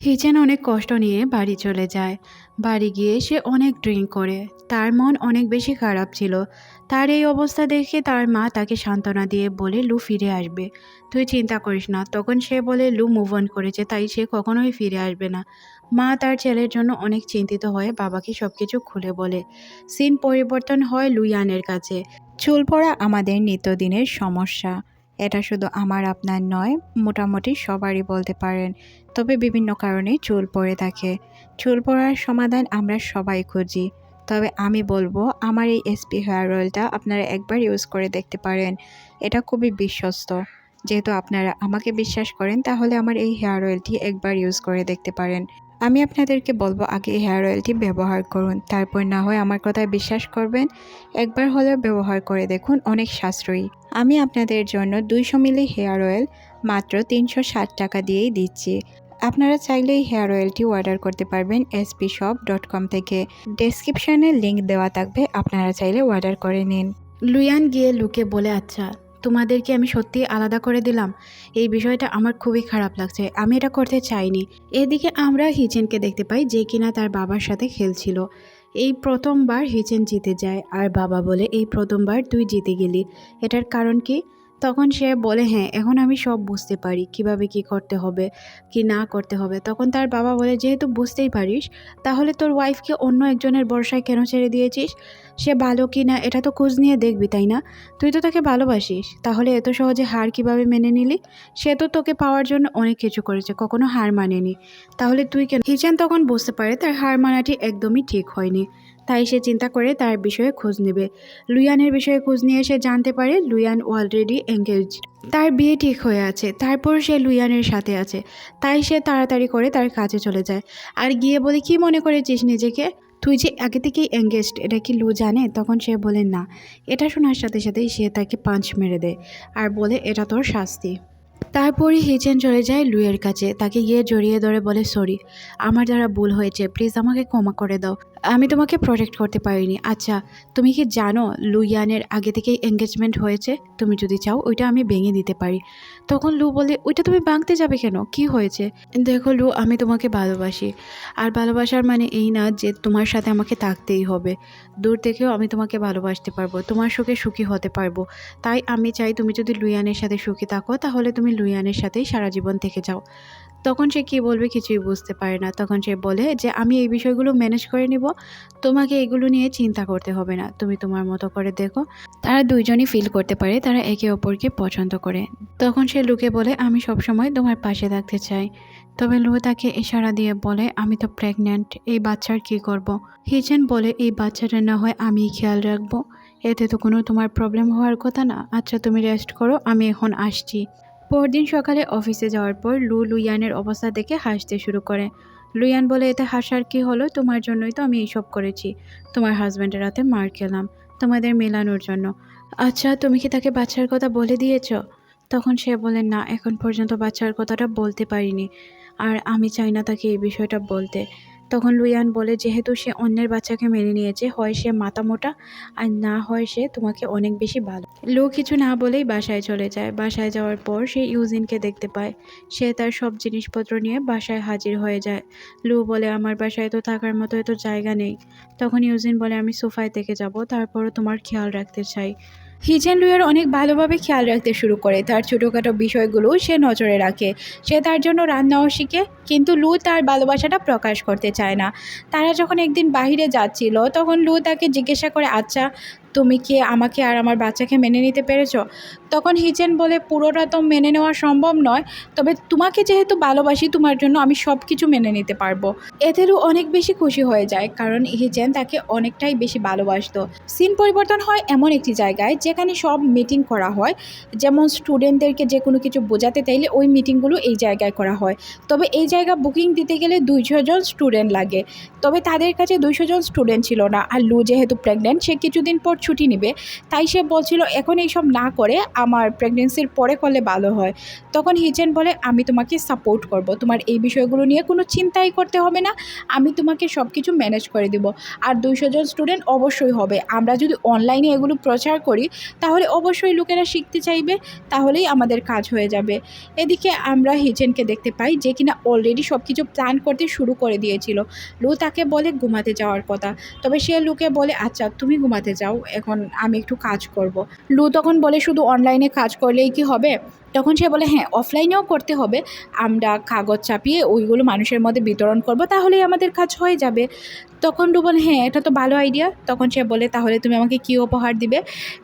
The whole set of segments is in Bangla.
হিচেন অনেক কষ্ট নিয়ে বাড়ি চলে যায়। বাড়ি গিয়ে সে অনেক ড্রিঙ্ক করে। তার মন অনেক বেশি খারাপ ছিল। তার এই অবস্থা দেখে তার মা তাকে সান্ত্বনা দিয়ে বলে, লু ফিরে আসবে। তুই চিন্তা করিস না। তখন সে বলে, লু মুভ অন করেছে, তাই সে কখনোই ফিরে আসবে না। মা তার ছেলের জন্য অনেক চিন্তিত হয়ে বাবাকে সব কিছু খুলে বলে। সিন পরিবর্তন হয় লুইয়ানের কাছে। চুল পড়া আমাদের নিত্যদিনের সমস্যা। এটা শুধু আমার, আপনার নয়, মোটামুটি সবারই বলতে পারেন। তবে বিভিন্ন কারণে চুল পড়ে থাকে। চুল পড়ার সমাধান আমরা সবাই খুঁজি। তবে আমি বলব, আমার এই এসপি হেয়ার অয়েলটা আপনারা একবার ইউজ করে দেখতে পারেন। এটা খুবই বিশ্বস্ত। যেহেতু আপনারা আমাকে বিশ্বাস করেন, তাহলে আমার এই হেয়ার অয়েলটি একবার ইউজ করে দেখতে পারেন। আমি আপনাদেরকে বলব, আগে হেয়ার অয়েলটি ব্যবহার করুন। তারপর না হয় আমার কথায় বিশ্বাস করবেন। একবার হলেও ব্যবহার করে দেখুন, অনেক সাশ্রয়ী। আমি আপনাদের জন্য দুইশো মিলি হেয়ার অয়েল মাত্র তিনশো ষাট টাকা দিয়েই দিচ্ছি। আপনারা চাইলে এই হেয়ার অয়েলটি অর্ডার করতে পারবেন এসপি শপ ডট কম থেকে ডেসক্রিপশানে লিঙ্ক দেওয়া থাকবে, আপনারা চাইলে অর্ডার করে নিন। লুয়ান গিয়ে লুকে বলে আচ্ছা তোমাদেরকে আমি সত্যি আলাদা করে দিলাম। এই বিষয়টা আমার খুবই খারাপ লাগছে। আমি এটা করতে চাইনি। এদিকে আমরা হিচেনকে দেখতে পাই যে কিনা তার বাবার সাথে খেলছিল। এই প্রথমবার হিচেন জিতে যায়। আর বাবা বলে, এই প্রথমবার তুই জিতে গেলি। এটার কারণ কি? তখন সে বলে হ্যাঁ এখন আমি সব বুঝতে পারি, কীভাবে কি করতে হবে, কি না করতে হবে। তখন তার বাবা বলে, যেহেতু বুঝতেই পারিস, তাহলে তোর ওয়াইফকে অন্য একজনের বর্ষায় কেন ছেড়ে দিয়েছিস? সে ভালো কি না, এটা তো খোঁজ নিয়ে দেখবি, তাই না? তুই তো তাকে ভালোবাসিস, তাহলে এত সহজে হার কীভাবে মেনে নিলি? সে তো তোকে পাওয়ার জন্য অনেক কিছু করেছে, কখনো হার মানেনি। তাহলে তুই কেন? হিচান তখন বুঝতে পারে তার হার মানাটি একদমই ঠিক হয়নি। তাই সে চিন্তা করে তার বিষয়ে খোঁজ নেবে। লুয়ানের বিষয়ে খোঁজ নিয়ে সে জানতে পারে লুয়ান অলরেডি এঙ্গেজ তার বিয়ে ঠিক হয়ে আছে, তারপর সে লুয়ানের সাথে আছে। তাই সে তাড়াতাড়ি করে তার কাজে চলে যায়। আর গিয়ে বলে, কি মনে করেছিস নিজেকে? তুই যে আগে থেকেই এঙ্গেজড এটা কি লু জানে? তখন সে বলে, না, এটা শোনার সাথে সাথেই সে তাকে পাঁচ মেরে দেয় আর বলে, এটা তোর শাস্তি। তারপরে হিচেন চলে যায় লুয়ের কাছে। তাকে গিয়ে জড়িয়ে ধরে বলে, সরি, আমার দ্বারা ভুল হয়েছে, প্লিজ আমাকে ক্ষমা করে দাও। আমি তোমাকে প্রোটেক্ট করতে পারিনি। আচ্ছা তুমি কি জানো লুইয়ানের আগে থেকেই এঙ্গেজমেন্ট হয়েছে? তুমি যদি চাও ওইটা আমি ভেঙে দিতে পারি। তখন লু বলে, ওইটা তুমি ভাঙতে যাবে কেন? কি হয়েছে? দেখো লু, আমি তোমাকে ভালোবাসি। আর ভালোবাসার মানে এই না যে তোমার সাথে আমাকে থাকতেই হবে। দূর থেকেও আমি তোমাকে ভালোবাসতে পারব, তোমার সুখে সুখী হতে পারব। তাই আমি চাই তুমি যদি লুইয়ানের সাথে সুখী থাকো, তাহলে তুমি লুইয়ানের সাথেই সারা জীবন থেকে যাও। তখন সে কী বলবে কিছুই বুঝতে পারে না। তখন সে বলে যে, আমি এই বিষয়গুলো ম্যানেজ করে নিব। তোমাকে এগুলো নিয়ে চিন্তা করতে হবে না। তুমি তোমার মতো করে দেখো। তারা দুইজনই ফিল করতে পারে, তারা একে অপরকে পছন্দ করে। তখন সে লুকে বলে, আমি সবসময় তোমার পাশে থাকতে চাই। তবে লু তাকে ইশারা দিয়ে বলে, আমি তো প্রেগন্যান্ট এই বাচ্চার কি করব। হিচেন বলে, এই বাচ্চাটা না হয় আমি খেয়াল রাখব। এতে তো কোনো তোমার প্রবলেম হওয়ার কথা না। আচ্ছা তুমি রেস্ট করো, আমি এখন আসছি। পরদিন সকালে অফিসে যাওয়ার পর লু লুইয়ানের অবস্থা দেখে হাসতে শুরু করে। লুইয়ান বলে, এতে হাসার কি হলো? তোমার জন্যই তো আমি এইসব করেছি। তোমার হাজব্যান্ডের হাতে মার খেলাম, তোমাদের মেলানোর জন্য। আচ্ছা তুমি কি তাকে বাচ্চার কথা বলে দিয়েছ? তখন সে বলে, না, এখন পর্যন্ত বাচ্চার কথাটা বলতে পারিনি। আর আমি চাই না তাকে এই বিষয়টা বলতে। তখন লুইয়ান বলে, যেহেতু সে অন্যের বাচ্চাকে মেনে নিয়েছে, হয় সে মাথা মোটা আর না হয় সে তোমাকে অনেক বেশি ভালো। লু কিছু না বলেই বাসায় চলে যায়। বাসায় যাওয়ার পর সে ইউজিনকে দেখতে পায়। সে তার সব জিনিসপত্র নিয়ে বাসায় হাজির হয়ে যায়। লু বলে, আমার বাসায় তো থাকার মতো এত জায়গা নেই। তখন ইউজিন বলে, আমি সোফায় থেকে যাব, তারপরও তোমার খেয়াল রাখতে চাই। হিজেন লুয়ের অনেক ভালোভাবে খেয়াল রাখতে শুরু করে। তার ছোটোখাটো বিষয়গুলো সে নজরে রাখে। সে তার জন্য রান্নাও শিখে, কিন্তু লু তার ভালোবাসাটা প্রকাশ করতে চায় না। তারা যখন একদিন বাহিরে যাচ্ছিল, তখন লু তাকে জিজ্ঞাসা করে আচ্ছা তুমি কি আমাকে আর আমার বাচ্চাকে মেনে নিতে পেরেছ? তখন হিচেন বলে, পুরোটা তো মেনে নেওয়া সম্ভব নয়। তবে তোমাকে যেহেতু ভালোবাসি, তোমার জন্য আমি সব কিছু মেনে নিতে পারব। এতেরও অনেক বেশি খুশি হয়ে যায়, কারণ হিচেন তাকে অনেকটাই বেশি ভালোবাসত। সিন পরিবর্তন হয় এমন একটি জায়গায়, যেখানে সব মিটিং করা হয়। যেমন স্টুডেন্টদেরকে যে কোনো কিছু বোঝাতে চাইলে ওই মিটিংগুলো এই জায়গায় করা হয়। তবে এই জায়গা বুকিং দিতে গেলে দুইশো জন স্টুডেন্ট লাগে। তবে তাদের কাছে দুইশো জন স্টুডেন্ট ছিল না। আর লু যেহেতু প্রেগনেন্ট সে কিছুদিন পর ছুটি নেবে। তাই সে বলছিল, এখন এইসব না করে আমার প্রেগনেন্সির পরে করলে ভালো হয়। তখন হিচেন বলে, আমি তোমাকে সাপোর্ট করব। তোমার এই বিষয়গুলো নিয়ে কোনো চিন্তাই করতে হবে না। আমি তোমাকে সব কিছু ম্যানেজ করে দিব। আর দুইশো জন স্টুডেন্ট অবশ্যই হবে। আমরা যদি অনলাইনে এগুলো প্রচার করি, তাহলে অবশ্যই লোকেরা শিখতে চাইবে, তাহলেই আমাদের কাজ হয়ে যাবে। এদিকে আমরা হিচেনকে দেখতে পাই যে কিনা অলরেডি সব কিছু প্ল্যান করতে শুরু করে দিয়েছিল। লু তাকে বলে, ঘুমাতে যাওয়ার কথা। তবে সে লুকে বলে আচ্ছা তুমি ঘুমাতে যাও এখন আমি একটু কাজ করব। লু তখন বলে, শুধু অনলাইনে কাজ করলেই কি হবে? তখন সে বলে হ্যাঁ অফলাইনেও করতে হবে। আমরা কাগজ চাপিয়ে ওইগুলো মানুষের মধ্যে বিতরণ করব, তাহলেই আমাদের কাজ হয়ে যাবে। তখন লু বলে হ্যাঁ এটা তো ভালো আইডিয়া তখন সে বলে, তাহলে তুমি আমাকে কী উপহার দিবে?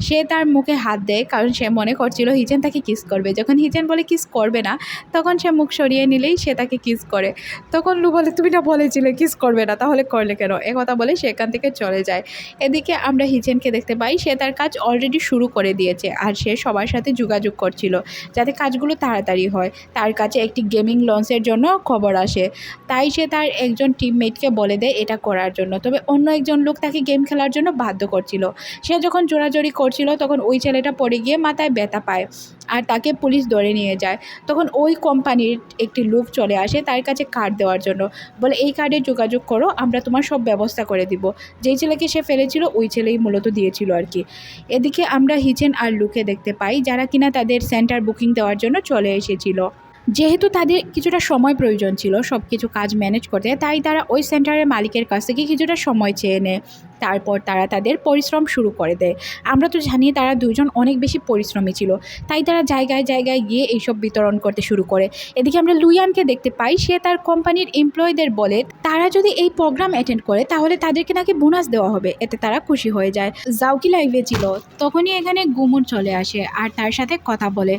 সে তার মুখে হাত দেয়, কারণ সে মনে করছিল হিচেন তাকে কিস করবে। যখন হিচেন বলে কিস করবে না, তখন সে মুখ সরিয়ে নিলেই সে তাকে কিস করে। তখন লু বলে, তুমি না বলেছিলে কিস করবে না, তাহলে করলে কেন? কথা বলে সে এখান থেকে চলে যায়। এদিকে আমরা হিচেনকে দেখতে পাই, সে তার কাজ অলরেডি শুরু করে দিয়েছে আর সে সবার সাথে যোগাযোগ করছিল যাতে কাজগুলো তাড়াতাড়ি হয়। তার কাছে একটি গেমিং লঞ্চের জন্য খবর আসে। তাই সে তার একজন টিমমেটকে বলে দেয়, এটা করার জন্য। তবে অন্য একজন লোক তাকে গেম খেলার জন্য বাধ্য করছিল। সে যখন জোরাজোরি করছিল, তখন ওই ছেলেটা পড়ে গিয়ে মাথায় ব্যথা পায় আর তাকে পুলিশ ধরে নিয়ে যায়। তখন ওই কোম্পানির একটি লোক চলে আসে তার কাছে কার্ড দেওয়ার জন্য। বলে, এই কার্ডে যোগাযোগ করো, আমরা তোমার সব ব্যবস্থা করে দিব। যেই ছেলেকে সে ফেলেছিল, ওই ছেলেই মূলত দিয়েছিল আর কি। এদিকে আমরা হিচেন আর লুকে দেখতে পাই, যারা কিনা তাদের সেন্টার বুকিং দেওয়ার জন্য চলে এসেছিল। যেহেতু তাদের কিছুটা সময় প্রয়োজন ছিল সব কিছু কাজ ম্যানেজ করতে, তাই তারা ওই সেন্টারের মালিকের কাছ থেকে কিছুটা সময় চেয়ে নেয়। তারপর তারা তাদের পরিশ্রম শুরু করে দেয়। আমরা তো জানি তারা দুজন অনেক বেশি পরিশ্রমী ছিল, তাই তারা জায়গায় জায়গায় গিয়ে এইসব বিতরণ করতে শুরু করে। এদিকে আমরা লুইয়ানকে দেখতে পাই, সে তার কোম্পানির এমপ্লয়ীদের বলে, তারা যদি এই প্রোগ্রাম অ্যাটেন্ড করে, তাহলে তাদেরকে নাকি বোনাস দেওয়া হবে, এতে তারা খুশি হয়ে যায়। জাউকি লাইভে ছিল, তখনই এখানে গুমুন চলে আসে আর তার সাথে কথা বলে।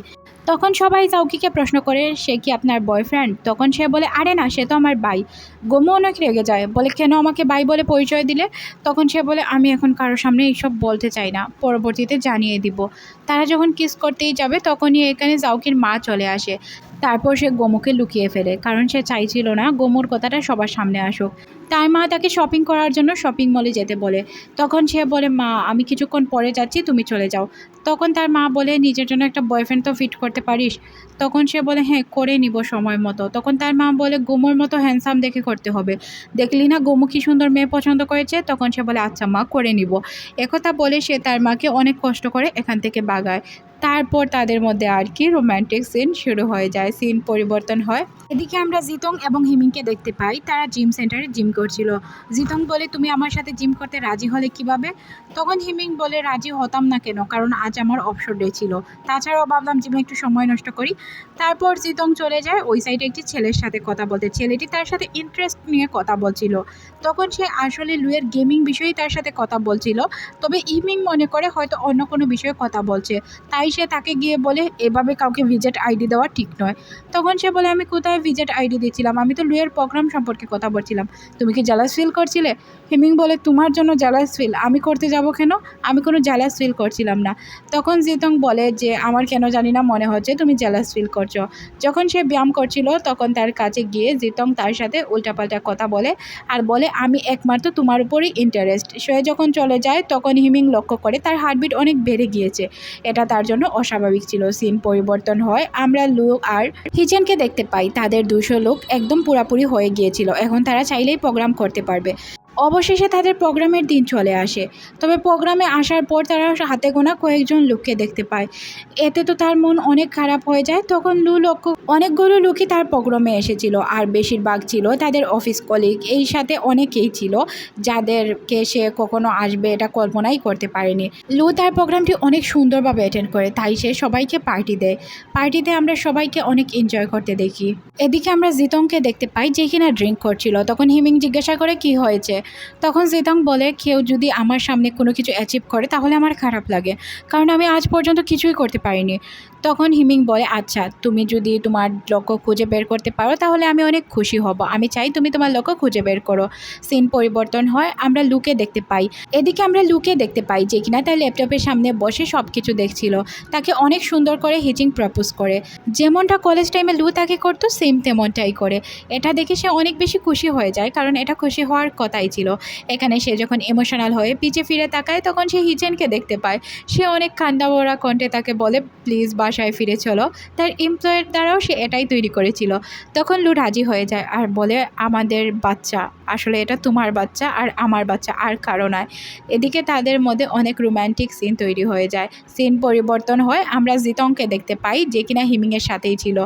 তখন সবাই জাউকিকে প্রশ্ন করে, সে কি আপনার বয়ফ্রেন্ড তখন সে বলে, আরে না, সে তো আমার বাই গোমো অনেক রেগে যায়, বলে, কেন আমাকে বাই বলে পরিচয় দিলে? তখন সে বলে, আমি এখন কারোর সামনে এইসব বলতে চাই না, পরবর্তীতে জানিয়ে দিব। তারা যখন কিস করতেই যাবে, তখনই এখানে জাউকির মা চলে আসে। তারপর সে গোমুকে লুকিয়ে ফেলে, কারণ সে চাইছিল না গোমুর কথাটা সবার সামনে আসুক। তাই মা তাকে শপিং করার জন্য শপিং মলে যেতে বলে। তখন সে বলে, মা, আমি কিছুক্ষণ পরে যাচ্ছি, তুমি চলে যাও। তখন তার মা বলে, নিজের জন্য একটা বয়ফ্রেন্ড তো ফিট করতে পারিস। তখন সে বলে হ্যাঁ করে নিব সময় মতো। তখন তার মা বলে, গোমুর মতো হ্যান্ডসাম দেখে করতে হবে। দেখলি না গোমু কি সুন্দর মেয়ে পছন্দ করেছে? তখন সে বলে আচ্ছা মা, করে নিব। একথা বলে সে তার মাকে অনেক কষ্ট করে এখান থেকে বাগায়। তারপর তাদের মধ্যে আর কি রোম্যান্টিক সিন শুরু হয়ে যায় সিন পরিবর্তন হয়। এদিকে আমরা জিতং এবং হিমিংকে দেখতে পাই, তারা জিম সেন্টারে জিম করছিল। জিতং বলে, তুমি আমার সাথে জিম করতে রাজি হলে কীভাবে? তখন হিমিং বলে, রাজি হতাম না কেন, কারণ আজ আমার অবসর ডে ছিল। তাছাড়াও ভাবলাম জিমে একটু সময় নষ্ট করি। তারপর জিতং চলে যায় ওই সাইডে একটি ছেলের সাথে কথা বলতে। ছেলেটি তার সাথে ইন্টারেস্ট নিয়ে কথা বলছিল। তখন সে আসলে লুয়ের গেমিং বিষয়েই তার সাথে কথা বলছিল। তবে ইমিং মনে করে হয়তো অন্য কোনো বিষয়ে কথা বলছে। তাই সে তাকে গিয়ে বলে, এভাবে কাউকে ভিজিট আইডি দেওয়া ঠিক নয়। তখন সে বলে, আমি কোথায় ভিজিট আইডি দিয়েছিলাম? আমি তো লুয়ের প্রোগ্রাম সম্পর্কে কথা বলছিলাম। তুমি কি জ্যালাস ফিল করছিলে? হিমিং বলে, তোমার জন্য জ্যালাস ফিল আমি করতে যাব কেন? আমি কোনো জ্যালাস ফিল করছিলাম না। তখন জিতং বলে যে, আমার কেন জানি না মনে হচ্ছে, তুমি জ্যালাস ফিল করছ। যখন সে ব্যায়াম করছিল, তখন তার কাছে গিয়ে জিতং তার সাথে উল্টাপাল্টা কথা বলে আর বলে, আমি একমাত্র তোমার উপরই ইন্টারেস্ট সে যখন চলে যায়, তখন হিমিং লক্ষ্য করে তার হার্টবিট অনেক বেড়ে গিয়েছে। এটা তার জন্য অস্বাভাবিক ছিল। সিন পরিবর্তন হয়, আমরা লুক আর হিজেনকে দেখতে পাই। তাদের দুশো লোক একদম পুরাপুরি হয়ে গিয়েছিল। এখন তারা চাইলেই প্রোগ্রাম করতে পারবে। অবশেষে তাদের প্রোগ্রামের দিন চলে আসে। তবে প্রোগ্রামে আসার পর তারা হাতে গোনা কয়েকজন লোককে দেখতে পায়। এতে তো তার মন অনেক খারাপ হয়ে যায়। তখন লু লক্ষ্য অনেকগুলো লোকই তার প্রোগ্রামে এসেছিল। আর বেশিরভাগ ছিল তাদের অফিস কলিগ। এই সাথে অনেকেই ছিল যাদেরকে সে কখনো আসবে এটা কল্পনাই করতে পারেনি। লু তার প্রোগ্রামটি অনেক সুন্দরভাবে অ্যাটেন্ড করে। তাই সে সবাইকে পার্টি দেয়। পার্টিতে আমরা সবাইকে অনেক এনজয় করতে দেখি। এদিকে আমরা জিতংকে দেখতে পাই যে কিনা ড্রিঙ্ক করছিল। তখন হিমিং জিজ্ঞাসা করে, কি হয়েছে? তখন জেদাং বলে, কেউ যদি আমার সামনে কোনো কিছু অ্যাচিভ করে, তাহলে আমার খারাপ লাগে। কারণ আমি আজ পর্যন্ত কিছুই করতে পারিনি। তখন হিমিং বলে আচ্ছা তুমি যদি তোমার লক্ষ্য খুঁজে বের করতে পারো, তাহলে আমি অনেক খুশি হব। আমি চাই তুমি তোমার লক্ষ্য খুঁজে বের করো। সিন পরিবর্তন হয়, আমরা লুকে দেখতে পাই। এদিকে আমরা লুকে দেখতে পাই যে কিনা তার ল্যাপটপের সামনে বসে সব কিছু দেখছিল। তাকে অনেক সুন্দর করে হিচিং প্রপোজ করে। যেমনটা কলেজ টাইমে লু তাকে করতো, সেম তেমনটাই করে। এটা দেখে সে অনেক বেশি খুশি হয়ে যায়, কারণ এটা খুশি হওয়ার কথাই ছিল। এখানে সে যখন ইমোশনাল হয়ে পিছে ফিরে তাকায়, তখন সে হিচেনকে দেখতে পায়। সে অনেক কান্দা ভরা কণ্ঠে তাকে বলে প্লিজ বাসায় ফিরে চলো। তার এমপ্লয়ের দ্বারাও সে এটাই তৈরি করেছিল। তখন লু রাজি হয়ে যায় আর বলে, আমাদের বাচ্চা আসলে এটা তোমার বাচ্চা আর আমার বাচ্চা আর কারও নয়। এদিকে তাদের মধ্যে অনেক রোম্যান্টিক সিন তৈরি হয়ে যায়। সিন পরিবর্তন হয়, আমরা জিতংকে দেখতে পাই যে কিনা হিমিংয়ের সাথেই ছিল।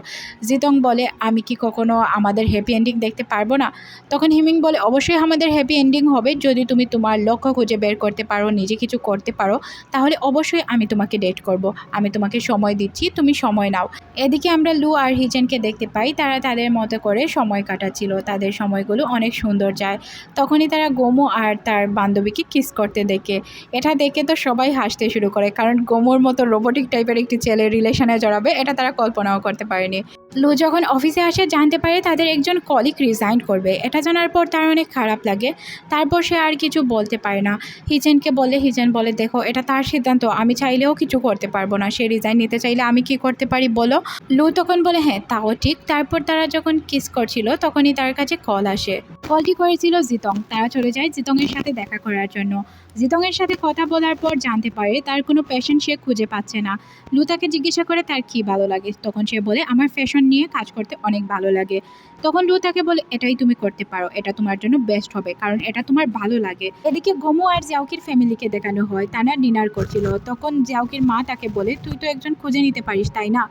জিতং বলে, আমি কি কখনো আমাদের হ্যাপি এন্ডিং দেখতে পারব না? তখন হিমিং বলে, অবশ্যই আমাদের হ্যাপি এন্ডিং হবে। যদি তুমি তোমার লক্ষ্য খুঁজে বের করতে পারো, নিজে কিছু করতে পারো, তাহলে অবশ্যই আমি তোমাকে ডেট করব। আমি তোমাকে সময় দিচ্ছি, তুমি সময় নাও। এদিকে আমরা লু আর হিজেনকে দেখতে পাই। তারা তাদের মতো করে সময় কাটাচ্ছিল। তাদের সময়গুলো অনেক সুন্দর যায়, তখনই তারা গোমো আর তার বান্ধবীকে কিস করতে দেখে। এটা দেখে তো সবাই হাসতে শুরু করে, কারণ গোমোর মতো রোবোটিক টাইপের একটি ছেলে রিলেশনে জড়াবে, এটা তারা কল্পনাও করতে পারেনি। লু যখন অফিসে আসে, জানতে পারে তাদের একজন কলিগ রিজাইন করবে। এটা জানার পর তার অনেক খারাপ লাগে। তারপর সে আর কিছু বলতে পারে না। হিজেনকে বলে, হিজেন বলে, দেখো, এটা তার সিদ্ধান্ত। আমি চাইলেও কিছু করতে পারব না। সে রিজাইন নিতে চাইলে আমি কি করতে পারি বলো? লু তখন বলে হ্যাঁ তাও ঠিক। তারপর তারা যখন কিস করছিল, তখনই তার কাছে কল আসে। কলটি করেছিল? জিতং। তারা চলে যায় জিতংয়ের সাথে দেখা করার জন্য। জিতংয়ের সাথে কথা বলার পর জানতে পারে তার কোনো প্যাশন সে খুঁজে পাচ্ছে না। লু তাকে জিজ্ঞাসা করে, তার কি ভালো লাগে? তখন সে বলে, আমার ফ্যাশন নিয়ে কাজ করতে অনেক ভালো লাগে। তখন লু তাকে বলে, এটাই তুমি করতে পারো, এটা তোমার জন্য বেস্ট হবে, কারণ এটা তোমার ভালো লাগে। এদিকে গোমু আর জিয়াউকির ফ্যামিলিকে দেখানো হয়, তারা ডিনার করছিল। তখন জিয়াউকির মা তাকে বলে, তুই তো একজন খুঁজে নিতে পারিস, তাই না?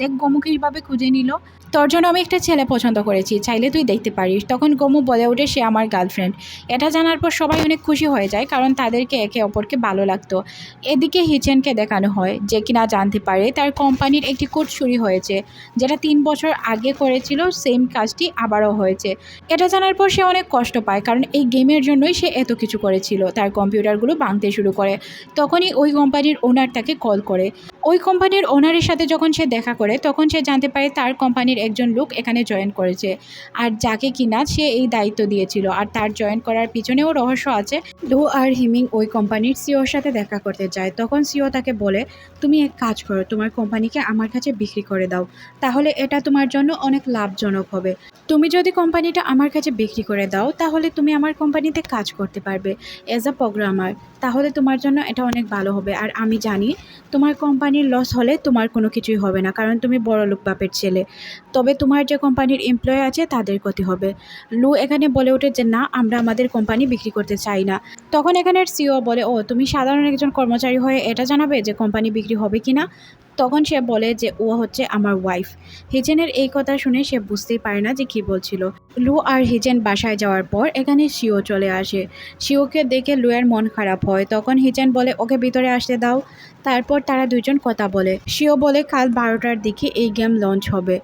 দেখ গোমু কীভাবে খুঁজে নিল। তোর জন্য আমি একটা ছেলে পছন্দ করেছি, চাইলে তুই দেখতে পারিস। তখন গোমু বলে ওঠে, সে আমার গার্লফ্রেন্ড এটা জানার পর সবাই অনেক খুশি হয়ে যায়, কারণ তাদেরকে একে অপরকে ভালো লাগতো। এদিকে হিচেনকে দেখানো হয়, যে কিনা জানতে পারে তার কোম্পানির একটি কোড চুরি হয়েছে, যেটা তিন বছর আগে করেছিল সেম কাজটি আবারও হয়েছে। এটা জানার পর সে অনেক কষ্ট পায়, কারণ এই গেমের জন্যই সে এত কিছু করেছিল। তার কম্পিউটারগুলো ভাঙতে শুরু করে। তখনই ওই কোম্পানির ওনার তাকে কল করে। ওই কোম্পানির ওনারের সাথে যখন সে দেখা করে, তখন সে জানতে পারে তার কোম্পানির একজন লোক এখানে জয়েন করেছে। আর যাকে কিনা সে এই দায়িত্ব দিয়েছিল। আর তার জয়েন করার পিছনেও রহস্য আছে। লু আর হিমিং ওই কোম্পানির সিওর সাথে দেখা করতে যায়। তখন সিও তাকে বলে, তুমি এক কাজ করো, তোমার কোম্পানিকে আমার কাছে বিক্রি করে দাও। তাহলে এটা তোমার জন্য অনেক লাভজনক হবে। তুমি যদি কোম্পানিটা আমার কাছে বিক্রি করে দাও, তাহলে তুমি আমার কোম্পানিতে কাজ করতে পারবে অ্যাজ আ প্রোগ্রামার তাহলে তোমার জন্য এটা অনেক ভালো হবে। আর আমি জানি, তোমার কোম্পানির লস হলে তোমার কোনো কিছুই হবে না, কারণ তুমি বড় লোক বাপের ছেলে। তবে তোমার যে কোম্পানির এমপ্লয় আছে, তাদের ক্ষতি হবে। লু এখানে বলে ওঠে যে, না, আমরা আমাদের কোম্পানি বিক্রি করতে চাই না। তখন এখানের সিও বলে, ও, তুমি সাধারণ একজন কর্মচারী হয়ে এটা জানাবে যে কোম্পানি বিক্রি হবে কি না তখন সে বলে যে, ও হচ্ছে আমার ওয়াইফ হিজেনের এই কথা শুনে সে বুঝতেই পারে না যে কি বলছিল। লু আর হিজেন বাসায় যাওয়ার পর এখানে শিও চলে আসে। শিওকে দেখে লুয়ের মন খারাপ হয়। তখন হিজেন বলে, ওকে ভিতরে আসতে দাও। তারপর তারা দুজন কথা বলে। শিও বলে, কাল বারোটার দিকে এই গেম লঞ্চ হবে।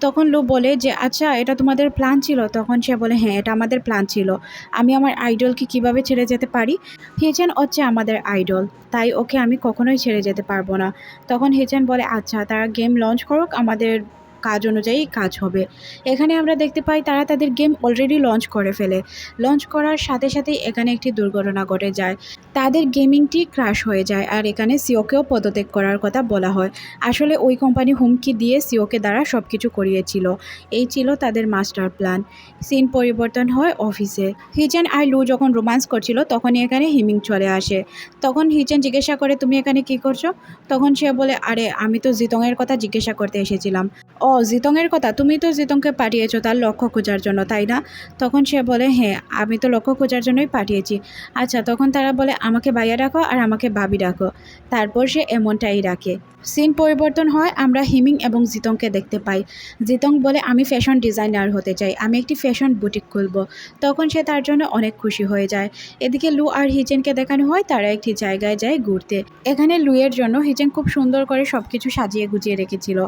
তখন লোক বলে যে আচ্ছা এটা তোমাদের প্ল্যান ছিল? তখন সে বলে হ্যাঁ এটা আমাদের প্ল্যান ছিল। আমি আমার আইডলকে কীভাবে ছেড়ে যেতে পারি? হেচেন, হচ্ছে আমাদের আইডল তাই ওকে আমি কখনোই ছেড়ে যেতে পারব না। তখন হেচেন বলে আচ্ছা তারা গেম লঞ্চ করুক, আমাদের কাজ অনুযায়ী কাজ হবে। এখানে আমরা দেখতে পাই তারা তাদের গেম অলরেডি লঞ্চ করে ফেলে। লঞ্চ করার সাথে সাথেই এখানে একটি দুর্ঘটনা ঘটে যায়। তাদের গেমিংটি ক্রাশ হয়ে যায় আর এখানে সিওকেও পদত্যাগ করার কথা বলা হয়। আসলে ওই কোম্পানি হুমকি দিয়ে সিওকে দ্বারা সব কিছু করিয়েছিল। এই ছিল তাদের মাস্টার প্ল্যান সিন পরিবর্তন হয় অফিসে হিজেন আর লু যখন রোমান্স করছিল, তখনই এখানে হিমিং চলে আসে। তখন হিজেন জিজ্ঞাসা করে, তুমি এখানে কি করছ? তখন সে বলে, আরে, আমি তো জিতংয়ের কথা জিজ্ঞাসা করতে এসেছিলাম। জিতংয়ের কথা? তুমি তো জিতংকে পাঠিয়েছো তার লক্ষ্য খোঁজার জন্য, তাই না? তখন সে বলে হ্যাঁ আমি তো লক্ষ্য খোঁজার জন্যই পাঠিয়েছি। আচ্ছা তখন তারা বলে, আমাকে ভাইয়া ডাকো আর আমাকে ভাবি ডাকো। তারপর সে এমনটাই রাখে। সিন পরিবর্তন হয়, আমরা হিমিং এবং জিতংকে দেখতে পাই। জিতং বলে, আমি ফ্যাশন ডিজাইনার হতে চাই, আমি একটি ফ্যাশন বুটিক খুলব। তখন সে তার জন্য অনেক খুশি হয়ে যায়। এদিকে লু আর হিজেনকে দেখানো হয়, তারা একটি জায়গায় যায় ঘুরতে। এখানে লুয়ের জন্য হিজেন খুব সুন্দর করে সব কিছু সাজিয়ে গুছিয়ে রেখেছিল,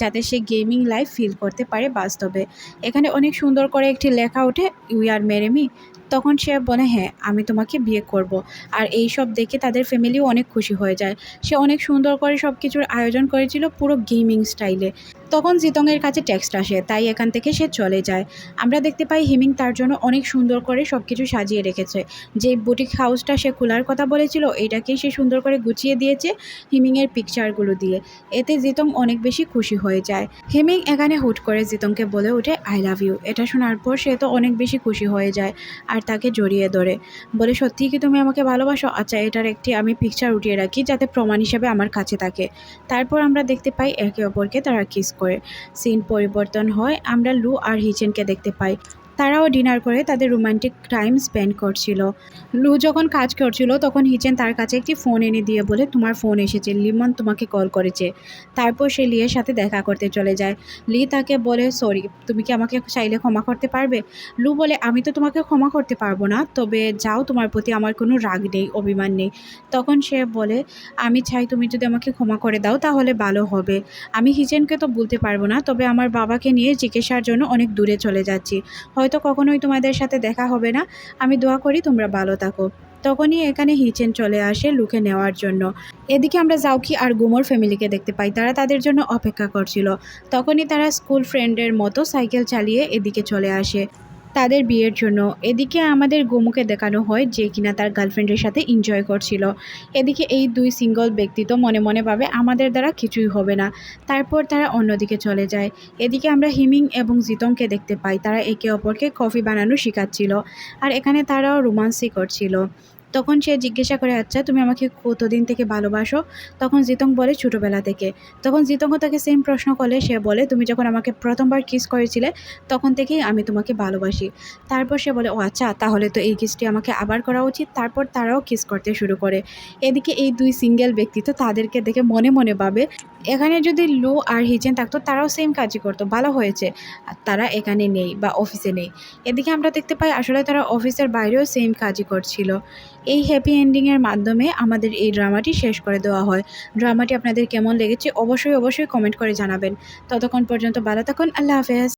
যাতে সে গেমিং লাইফ ফিল করতে পারে বাস্তবে। এখানে অনেক সুন্দর করে একটি লেখা ওঠে ইউ আর মেরেমি তখন সে বলে হ্যাঁ আমি তোমাকে বিয়ে করব। আর এই সব দেখে তাদের ফ্যামিলিও অনেক খুশি হয়ে যায়। সে অনেক সুন্দর করে সব কিছুর আয়োজন করেছিল পুরো গেমিং স্টাইলে তখন জিতংয়ের কাছে টেক্সট আসে, তাই এখান থেকে সে চলে যায়। আমরা দেখতে পাই হিমিং তার জন্য অনেক সুন্দর করে সব কিছু সাজিয়ে রেখেছে। যে বুটিক হাউসটা সে খোলার কথা বলেছিল এটাকেই সে সুন্দর করে গুছিয়ে দিয়েছে হিমিংয়ের পিকচারগুলো দিয়ে। এতে জিতং অনেক বেশি খুশি হয়ে যায়। হিমিং এখানে হুট করে জিতংকে বলে ওঠে আই লাভ ইউ এটা শোনার পর সে তো অনেক বেশি খুশি হয়ে যায়। আর তাকে জড়িয়ে ধরে। বলে সত্যি কি তুমি আমাকে ভালোবাসো? আচ্ছা এটার একটি আমি পিকচার উঠিয়ে রাখি, যাতে প্রমাণ হিসাবে আমার কাছে থাকে। তারপর আমরা দেখতে পাই একে অপরকে তারা কিস করে। সিন পরিবর্তন হয়, আমরা লু আর হিচেনকে দেখতে পাই। তারাও ডিনার করে তাদের রোমান্টিক টাইম স্পেন্ড করছিল। লু যখন কাজ করছিল, তখন হিচেন তার কাছে একটি ফোন এনে দিয়ে বলে, তোমার ফোন এসেছে, লিমন তোমাকে কল করেছে। তারপর সে লিয়ের সাথে দেখা করতে চলে যায়। লি তাকে বলে, সরি, তুমি কি আমাকে চাইলে ক্ষমা করতে পারবে? লু বলে, আমি তো তোমাকে ক্ষমা করতে পারব না, তবে যাও, তোমার প্রতি আমার কোনো রাগ নেই, অভিমান নেই। তখন সে বলে, আমি চাই তুমি যদি আমাকে ক্ষমা করে দাও, তাহলে ভালো হবে। আমি হিচেনকে তো বলতে পারব না, তবে আমার বাবাকে নিয়ে চিকিৎসার জন্য অনেক দূরে চলে যাচ্ছি। হয়তো কখনোই তোমাদের সাথে দেখা হবে না। আমি দোয়া করি তোমরা ভালো থাকো। তখনই এখানে হিচেন চলে আসে লুকে নেওয়ার জন্য। এদিকে আমরা জাউকি আর গুমোর ফ্যামিলিকে দেখতে পাই। তারা তাদের জন্য অপেক্ষা করছিল। তখনই তারা স্কুল ফ্রেন্ডের মতো সাইকেল চালিয়ে এদিকে চলে আসে। তাদের বিয়ের জন্য। এদিকে আমাদের গোমুকে দেখানো হয় যে কিনা তার গার্লফ্রেন্ডের সাথে এনজয় করছিল। এদিকে এই দুই সিঙ্গল ব্যক্তি তো মনে মনে ভাবে আমাদের দ্বারা কিছুই হবে না। তারপর তারা অন্যদিকে চলে যায়। এদিকে আমরা হিমিং এবং জিতংকে দেখতে পাই। তারা একে অপরকে কফি বানানো শেখাচ্ছিল। আর এখানে তারাও রোমান্সই করছিল। তখন সে জিজ্ঞাসা করে আচ্ছা তুমি আমাকে কতদিন থেকে ভালোবাসো? তখন জিতং বলে, ছোটোবেলা থেকে। তখন জিতংও তাকে সেম প্রশ্ন করলে, সে বলে, তুমি যখন আমাকে প্রথমবার কিস করেছিলে, তখন থেকেই আমি তোমাকে ভালোবাসি। তারপর সে বলে, ও আচ্ছা তাহলে তো এই কিসটি আমাকে আবার করা উচিত। তারপর তারাও কিস করতে শুরু করে। এদিকে এই দুই সিঙ্গেল ব্যক্তি তো তাদেরকে দেখে মনে মনে ভাবে, এখানে যদি লু আর হিজেন থাকতো, তারাও সেম কাজই করতো, ভালো হয়েছে। তারা এখানে নেই বা অফিসে নেই। এদিকে আমরা দেখতে পাই, আসলে তারা অফিসের বাইরেও সেম কাজই করছিল। এই হ্যাপি এন্ডিংয়ের মাধ্যমে আমাদের এই ড্রামাটি শেষ করে দেওয়া হয়। ড্রামাটি আপনাদের কেমন লেগেছে অবশ্যই অবশ্যই কমেন্ট করে জানাবেন। ততক্ষণ পর্যন্ত ভালো থাকুন, আল্লাহ হাফেজ।